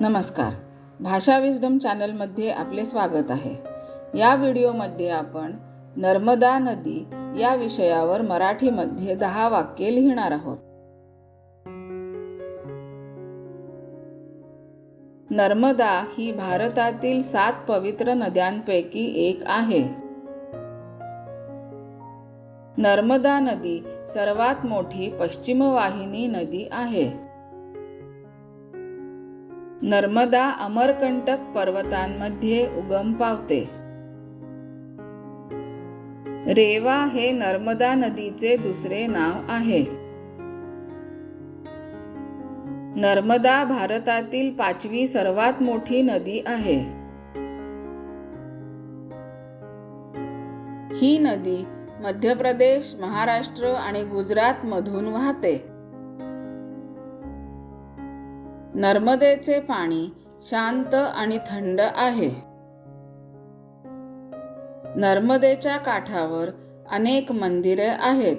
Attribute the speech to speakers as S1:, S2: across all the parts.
S1: नमस्कार. भाषा विजडम चॅनलमध्ये आपले स्वागत आहे. या व्हिडिओमध्ये आपण नर्मदा नदी या विषयावर मराठीमध्ये दहा वाक्ये लिहिणार आहोत. नर्मदा ही भारतातील सात पवित्र नद्यांपैकी एक आहे. नर्मदा नदी सर्वात मोठी पश्चिम वाहिनी नदी आहे. नर्मदा अमरकंटक पर्वतांमध्ये उगम पावते. रेवा हे नर्मदा नदीचे दुसरे नाव आहे. नर्मदा भारतातील पाचवी सर्वात मोठी नदी आहे. ही नदी मध्य प्रदेश महाराष्ट्र आणि गुजरात मधून वाहते. नर्मदेचे पाणी शांत आणि थंड आहे. नर्मदेच्या काठावर अनेक मंदिरे आहेत.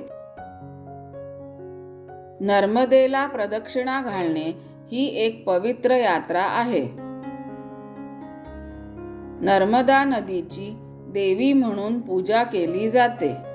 S1: नर्मदेला प्रदक्षिणा घालणे ही एक पवित्र यात्रा आहे. नर्मदा नदीची देवी म्हणून पूजा केली जाते.